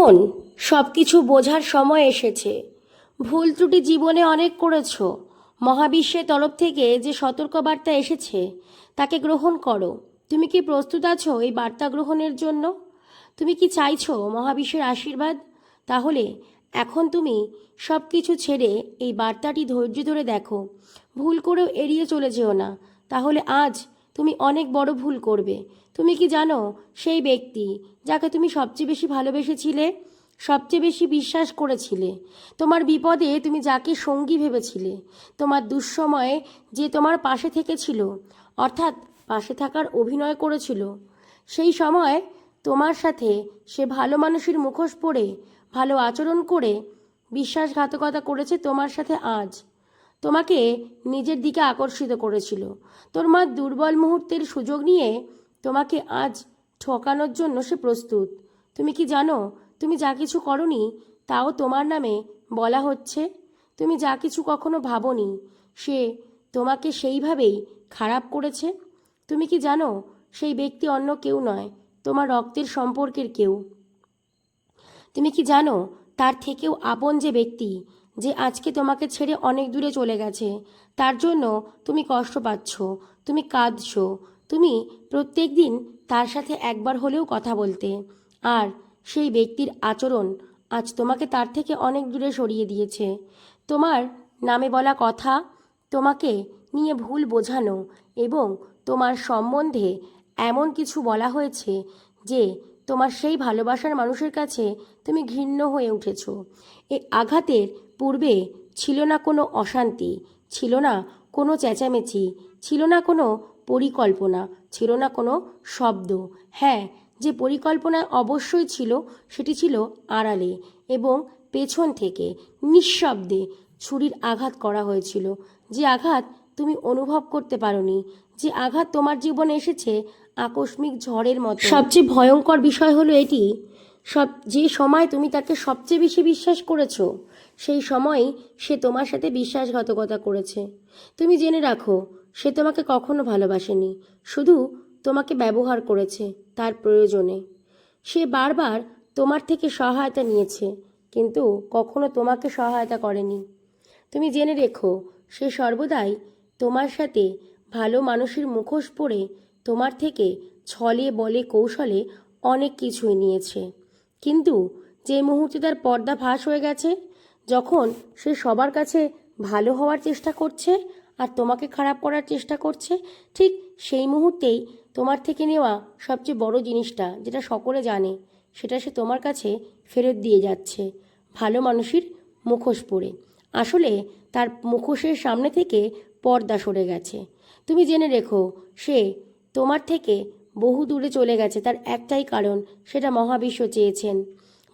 এখন সব কিছু বোঝার সময় এসেছে। ভুল ত্রুটি জীবনে অনেক করেছ। মহাবিশ্বের তরফ থেকে যে সতর্কবার্তা এসেছে, তাকে গ্রহণ করো। তুমি কি প্রস্তুত আছো এই বার্তা গ্রহণের জন্য? তুমি কি চাইছো মহাবিশ্বের আশীর্বাদ? তাহলে এখন তুমি সব কিছু ছেড়ে এই বার্তাটি ধৈর্য ধরে দেখো। ভুল করেও এড়িয়ে চলে যেও না। তাহলে আজ তুমি অনেক বড় ভুল করবে। তুমি কি জানো, সেই ব্যক্তি যাকে তুমি সবচেয়ে বেশি ভালোবেসেছিলে, সবচেয়ে বেশি বিশ্বাস করেছিলে। তোমার বিপদে তুমি যাকে সঙ্গী ভেবেছিলে, তোমার দুঃসময়ে যে তোমার পাশে থেকেছিল, অর্থাৎ পাশে থাকার অভিনয় করেছিল, সেই সময় তোমার সাথে সে ভালো মানুষের মুখোশ পরে, ভালো আচরণ করে, বিশ্বাসঘাতকতা করেছে তোমার সাথে আজ। তোমাকে নিজের দিকে আকর্ষিত করেছিল। তোর মা দুর্বল মুহূর্তের সুযোগ নিয়ে তোমাকে আজ ঠকানোর জন্য সে প্রস্তুত। তুমি কি জানো, তুমি যা কিছু করনি তাও তোমার নামে বলা হচ্ছে? তুমি যা কিছু কখনো ভাবনি সে তোমাকে সেইভাবেই খারাপ করেছে? তুমি কি জানো, সেই ব্যক্তি অন্য কেউ নয়, তোমার রক্তের সম্পর্কের কেউ। তুমি কি জানো, তার থেকেও আপন যে ব্যক্তি যে আজকে তোমাকে ছেড়ে অনেক দূরে চলে গেছে। তার জন্য তুমি কষ্ট পাচ্ছ, তুমি কাঁদছো, তুমি প্রত্যেক দিন তার সাথে একবার হলেও কথা বলতে। আর সেই ব্যক্তির আচরণ আজ তোমাকে তার থেকে অনেক দূরে সরিয়ে দিয়েছে। তোমার নামে বলা কথা তোমাকে নিয়ে ভুল বোঝানো এবং তোমার সম্বন্ধে এমন কিছু বলা হয়েছে যে তোমার সেই ভালোবাসার মানুষের কাছে তুমি ঘৃণ্য হয়ে উঠেছ। এই আঘাতের পূর্বে ছিল না কোনো অশান্তি, ছিল না কোনো চেঁচামেচি, ছিল না কোনো পরিকল্পনা, ছিল না কোনো শব্দ। হ্যাঁ যে পরিকল্পনা অবশ্যই ছিল সেটি ছিল আড়ালে এবং পেছন থেকে, নিঃশব্দে ছুরির আঘাত করা হয়েছিল। যে আঘাত তুমি অনুভব করতে পারোনি, যে আঘাত তোমার জীবনে এসেছে আকস্মিক ঝড়ের মতো। সবচেয়ে ভয়ঙ্কর বিষয় হলো এটি সব, যে সময় তুমি তাকে সবচেয়ে বেশি বিশ্বাস করেছ, সেই সময়ই সে তোমার সাথে বিশ্বাসঘাতকতা করেছে। তুমি জেনে রাখো, সে তোমাকে কখনো ভালোবাসেনি, শুধু তোমাকে ব্যবহার করেছে তার প্রয়োজনে। সে বারবার তোমার থেকে সহায়তা নিয়েছে, কিন্তু কখনো তোমাকে সহায়তা করেনি। তুমি জেনে রেখো, সে সর্বদাই তোমার সাথে ভালো মানুষের মুখোশ পরে তোমার থেকে ছলে বলে কৌশলে অনেক কিছুই নিয়েছে। কিন্তু যে মুহূর্তে তার পর্দা ফাঁস হয়ে গেছে, যখন সে সবার কাছে ভালো হওয়ার চেষ্টা করছে আর তোমাকে খারাপ করার চেষ্টা করছে, ঠিক সেই মুহূর্তেই তোমার থেকে নেওয়া সবচেয়ে বড় জিনিসটা যেটা সকলে জানে, সেটা সে তোমার কাছে ফেরত দিয়ে যাচ্ছে, ভালো মানুষের মুখোশ পরে। আসলে তার মুখোশের সামনে থেকে পর্দা সরে গেছে। তুমি জেনে রেখো, সে তোমার থেকে বহু দূরে চলে গেছে তার একটাই কারণ, সেটা মহাবিশ্ব চেয়েছেন।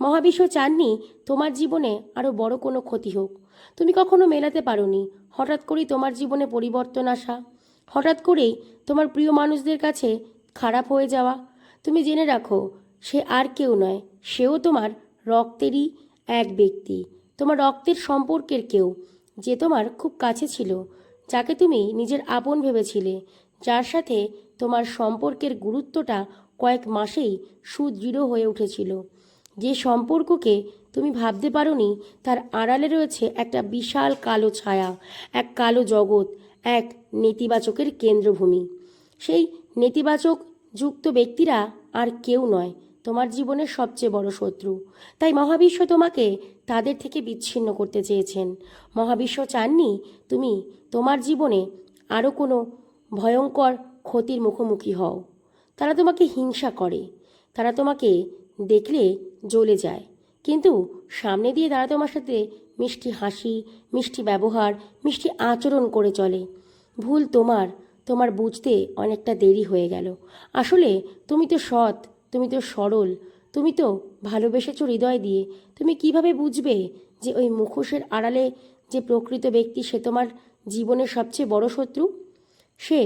মহাবিশ্ব চাননি তোমার জীবনে আরও বড় কোনো ক্ষতি হোক। তুমি কখনো মেলাতে পারোনি, হঠাৎ করেই তোমার জীবনে পরিবর্তন আসা। হঠাৎ করেই তোমার প্রিয় মানুষদের কাছে খারাপ হয়ে যাওয়া। তুমি জেনে রাখো, সে আর কেউ নয়, সেও তোমার রক্তেরই এক ব্যক্তি। তোমার রক্তের সম্পর্কের কেউ, যে তোমার খুব কাছে ছিল, যাকে তুমি নিজের আপন ভেবেছিলে, যার সাথে তোমার সম্পর্কের গুরুত্বটা কয়েক মাসেই সুদৃঢ় হয়ে উঠেছিল। যে সম্পর্ককে তুমি ভাবতে পারোনি, তার আড়ালে রয়েছে একটা বিশাল কালো ছায়া, এক কালো জগৎ, এক নেতিবাচকের কেন্দ্রভূমি। সেই নেতিবাচক যুক্ত ব্যক্তিরা আর কেউ নয়, তোমার জীবনের সবচেয়ে বড় শত্রু। তাই মহাবিশ্ব তোমাকে তাদের থেকে বিচ্ছিন্ন করতে চেয়েছেন। মহাবিশ্ব চাননি তুমি তোমার জীবনে আরও কোনো ভয়ঙ্কর ক্ষতির মুখোমুখি হও। তারা তোমাকে হিংসা করে। তারা তোমাকে দেখলে জ্বলে যায়। কিন্তু সামনে দিয়ে তারা তোমার সাথে মিষ্টি হাসি, মিষ্টি ব্যবহার, মিষ্টি আচরণ করে চলে। ভুল তোমার তোমার বুঝতে অনেকটা দেরি হয়ে গেল। আসলে তুমি তো সৎ, তুমি তো সরল, তুমি তো ভালোবেসেছো হৃদয় দিয়ে। তুমি কীভাবে বুঝবে যে ওই মুখোশের আড়ালে যে প্রকৃত ব্যক্তি সে তোমার জীবনের সবচেয়ে বড় শত্রু? সে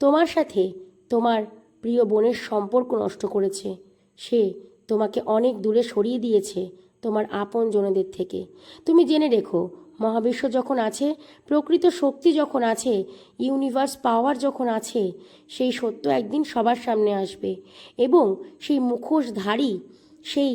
তোমার সাথে তোমার প্রিয় বোনের সম্পর্ক নষ্ট করেছে। সে তোমাকে অনেক দূরে সরিয়ে দিয়েছে তোমার আপন জনদের থেকে। তুমি জেনে রেখো, মহাবিশ্ব যখন আছে, প্রকৃত শক্তি যখন আছে, ইউনিভার্স পাওয়ার যখন আছে, সেই সত্য একদিন সবার সামনে আসবে এবং সেই মুখোশধারী, সেই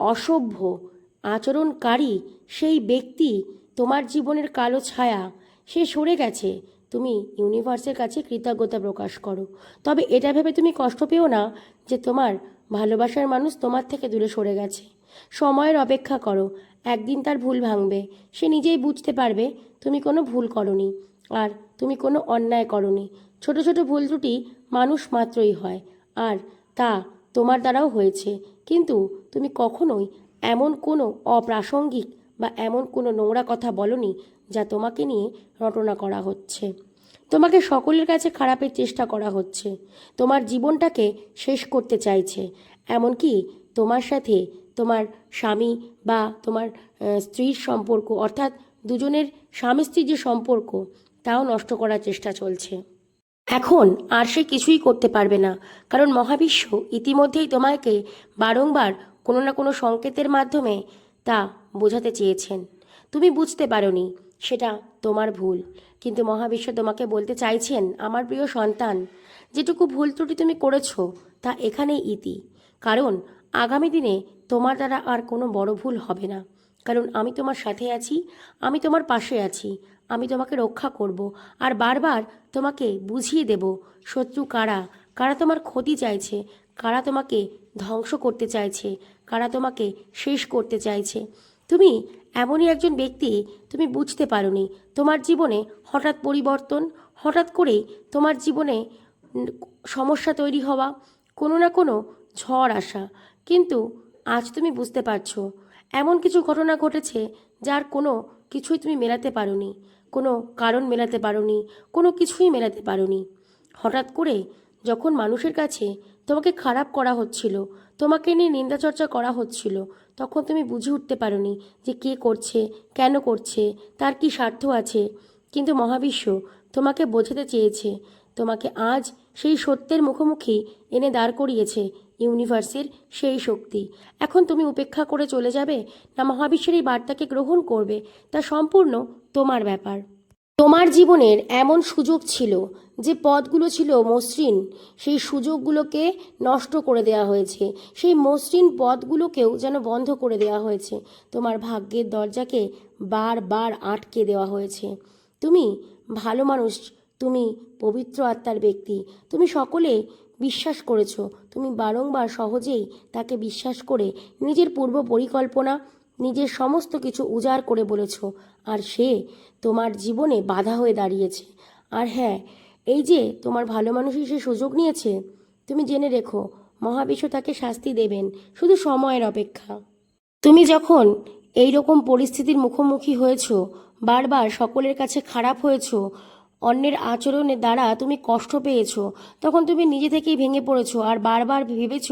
অসভ্য আচরণকারী, সেই ব্যক্তি তোমার জীবনের কালো ছায়া, সে সরে গেছে তুমি ইউনিভার্সের কাছে কৃতজ্ঞতা প্রকাশ করো। তবে এটা ভেবে তুমি কষ্ট পেও না যে তোমার ভালোবাসার মানুষ তোমার থেকে দূরে সরে গেছে। সময়ের অপেক্ষা করো, একদিন তার ভুল ভাঙবে। সে নিজেই বুঝতে পারবে তুমি কোনো ভুল করনি আর তুমি কোনো অন্যায় করনি। ছোট ছোট ভুল ত্রুটি মানুষ মাত্রই হয় আর তা তোমার দ্বারাও হয়েছে। কিন্তু তুমি কখনোই এমন কোনো অপ্রাসঙ্গিক বা এমন কোনো নোংরা কথা বলনি যা তোমাকে নিয়ে রটনা করা হচ্ছে। তোমাকে সকলের কাছে খারাপের চেষ্টা করা হচ্ছে। তোমার জীবনটাকে শেষ করতে চাইছে। এমনকি তোমার সাথে তোমার স্বামী বা তোমার স্ত্রীর সম্পর্ক, অর্থাৎ দুজনের স্বামী স্ত্রীর যে সম্পর্ক, তাও নষ্ট করার চেষ্টা চলছে। এখন আর সে কিছুই করতে পারবে না, কারণ মহাবিশ্ব ইতিমধ্যেই তোমাকে বারংবার কোনো না কোনো সংকেতের মাধ্যমে তা বোঝাতে চেয়েছেন। তুমি বুঝতে পারোনি সেটা তোমার ভুল। কিন্তু মহাবিশ্ব তোমাকে বলতে চাইছেন, আমার প্রিয় সন্তান, যেটুকু ভুল ত্রুটি তুমি করেছ, তা এখানেই ইতি। কারণ, আগামী দিনে তোমার দ্বারা আর কোনো বড় ভুল হবে না। কারণ আমি তোমার সাথে আছি, আমি তোমার পাশে আছি, আমি তোমাকে রক্ষা করব, আর বারবার তোমাকে বুঝিয়ে দেব, শত্রু কারা? কারা তোমার ক্ষতি চাইছে? কারা তোমাকে ধ্বংস করতে চাইছে? কারা তোমাকে শেষ করতে চাইছে? তুমি এমনই একজন ব্যক্তি তুমি বুঝতে পারোনি। তোমার জীবনে হঠাৎ পরিবর্তন, হঠাৎ করেই তোমার জীবনে সমস্যা তৈরি হওয়া, কোনো না কোনো ঝড় আসা। কিন্তু আজ তুমি বুঝতে পারছ, এমন কিছু ঘটনা ঘটেছে যার কোনো কিছুই তুমি মেলাতে পারোনি, কোনো কারণ মেলাতে পারোনি, কোনো কিছুই মেলাতে পারোনি। হঠাৎ করে যখন মানুষের কাছে তোমাকে খারাপ করা হচ্ছিল, তোমাকে নিয়ে নিন্দা চর্চা করা হচ্ছিল। তখন তুমি বুঝে উঠতে পারোনি যে কে করছে, কেন করছে, তার কি স্বার্থ আছে। কিন্তু মহাবিশ্ব তোমাকে বোঝাতে চেয়েছে, তোমাকে আজ সেই সত্যের মুখোমুখি এনে দাঁড় করিয়েছে ইউনিভার্সের সেই শক্তি। এখন তুমি উপেক্ষা করে চলে যাবে? না মহাবিশ্বের এই বার্তাকে গ্রহণ করবে? তা সম্পূর্ণ তোমার ব্যাপার। তোমার জীবনের এমন সুযোগ ছিল যে পথগুলো ছিল মসৃণ, সেই সুযোগগুলোকে নষ্ট করে দেওয়া হয়েছে। সেই মসৃণ পথগুলোকেও যেন বন্ধ করে দেওয়া হয়েছে। তোমার ভাগ্যের দরজাকে বারবার আটকে দেওয়া হয়েছে। তুমি ভালো মানুষ, তুমি পবিত্র আত্মার ব্যক্তি। তুমি সকলে বিশ্বাস করেছ। তুমি বারংবার সহজেই তাকে বিশ্বাস করে নিজের পূর্ব পরিকল্পনা নিজের সমস্ত কিছু উজাড় করে বলেছ, আর সে তোমার জীবনে বাধা হয়ে দাঁড়িয়েছে। আর হ্যাঁ এই যে তোমার ভালো মানুষই সে সুযোগ নিয়েছে, তুমি জেনে রেখো, মহাবিশ্ব তাকে শাস্তি দেবেন, শুধু সময়ের অপেক্ষা। তুমি যখন এই রকম পরিস্থিতির মুখোমুখি হয়েছো, বারবার সকলের কাছে খারাপ হয়েছো অন্যের আচরণের দ্বারা তুমি কষ্ট পেয়েছ। তখন তুমি নিজে থেকেই ভেঙে পড়েছো আর বারবার ভেবেছ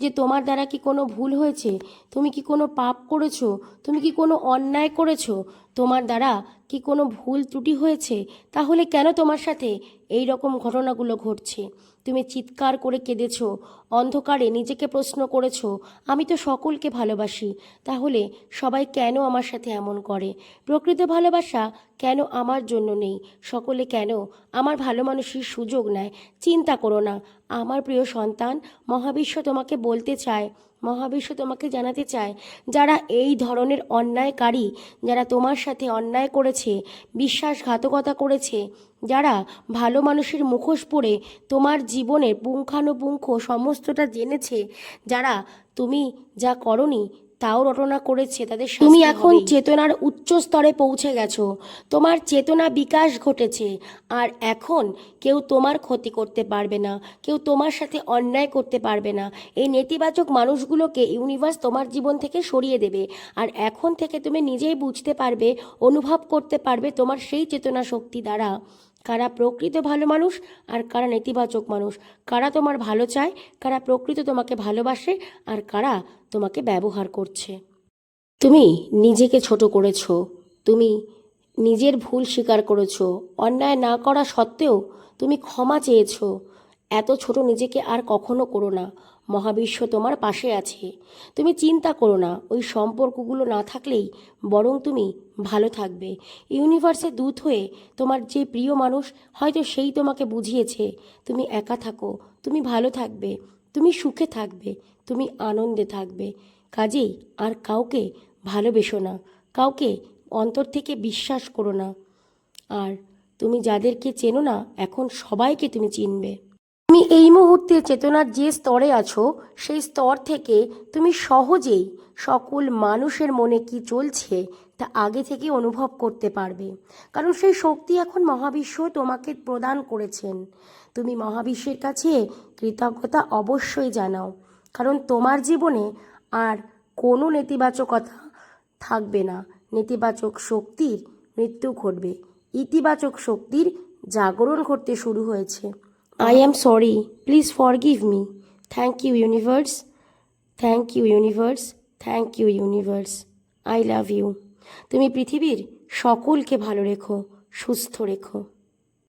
যে তোমার দ্বারা কি কোনো ভুল হয়েছে? তুমি কি কোনো পাপ করেছ? তুমি কি কোনো অন্যায় করেছ? তোমার দ্বারা কি কোনো ভুল ত্রুটি হয়েছে? তাহলে কেন তোমার সাথে এই রকম ঘটনাগুলো ঘটছে? তুমি চিৎকার করে কেঁদেছ, অন্ধকারে নিজেকে প্রশ্ন করেছ, আমি তো সকলকে ভালোবাসি, তাহলে সবাই কেন আমার সাথে এমন করে? প্রকৃত ভালোবাসা কেন আমার জন্য নেই? সকলে কেন আমার ভালো মানুষের সুযোগ নেয়? চিন্তা করো না, আমার প্রিয় সন্তান, মহাবিশ্ব তোমাকে বলতে চায় মহাবিশ্ব তোমাকে জানাতে চায়, যারা এই ধরনের অন্যায়কারী, যারা তোমার সাথে অন্যায় করেছে, বিশ্বাসঘাতকতা করেছে, যারা ভালো মানুষের মুখোশ পরে তোমার জীবনের পুঙ্খানুপুঙ্খ সমস্তটা জেনেছে, যারা তুমি যা করনি তাও রটনা করেছে তাদের তুমি এখন চেতনার উচ্চ স্তরে পৌঁছে গেছো। তোমার চেতনা বিকাশ ঘটেছে। আর এখন কেউ তোমার ক্ষতি করতে পারবে না কেউ তোমার সাথে অন্যায় করতে পারবে না। এই নেতিবাচক মানুষগুলোকে ইউনিভার্স তোমার জীবন থেকে সরিয়ে দেবে। আর এখন থেকে তুমি নিজেই বুঝতে পারবে অনুভব করতে পারবে তোমার সেই চেতনা শক্তি দ্বারা। কারা প্রকৃত ভালো মানুষ আর কারা নেতিবাচক মানুষ? কারা তোমার ভালো চায়, কারা প্রকৃত তোমাকে ভালোবাসে আর কারা তোমাকে ব্যবহার করছে? তুমি নিজেকে ছোট করেছ, তুমি নিজের ভুল স্বীকার করেছ, অন্যায় না করা সত্ত্বেও তুমি ক্ষমা চেয়েছো। এত ছোট নিজেকে আর কখনো করো না। মহাবিশ্ব তোমার পাশে আছে। তুমি চিন্তা করো না, ওই সম্পর্কগুলো না থাকলেই বরং তুমি ভালো থাকবে। ইউনিভার্সের দূত হয়ে তোমার যে প্রিয় মানুষ, হয়তো সেই তোমাকে বুঝিয়েছে, তুমি একা থাকো, তুমি ভালো থাকবে, তুমি সুখে থাকবে, তুমি আনন্দে থাকবে। কাজেই আর কাউকে ভালোবেসো না, কাউকে অন্তর থেকে বিশ্বাস করো না। আর তুমি যাদেরকে চেনো না, এখন সবাইকে তুমি চিনবে। তুমি এই মুহূর্তে চেতনার যে স্তরে আছো, সেই স্তর থেকে তুমি সহজেই সকল মানুষের মনে কি চলছে তা আগে থেকে অনুভব করতে পারবে। কারণ সেই শক্তি এখন মহাবিশ্ব তোমাকে প্রদান করেছেন। তুমি মহাবিশ্বের কাছে কৃতজ্ঞতা অবশ্যই জানাও। কারণ তোমার জীবনে আর কোনো নেতিবাচকতা থাকবে না। নেতিবাচক শক্তির মৃত্যু ঘটবে। ইতিবাচক শক্তির জাগরণ ঘটতে শুরু হয়েছে। I am sorry please forgive me thank you universe thank you universe thank you universe I love you তুমি পৃথিবীর সকলকে ভালো রেখো, সুস্থ রেখো।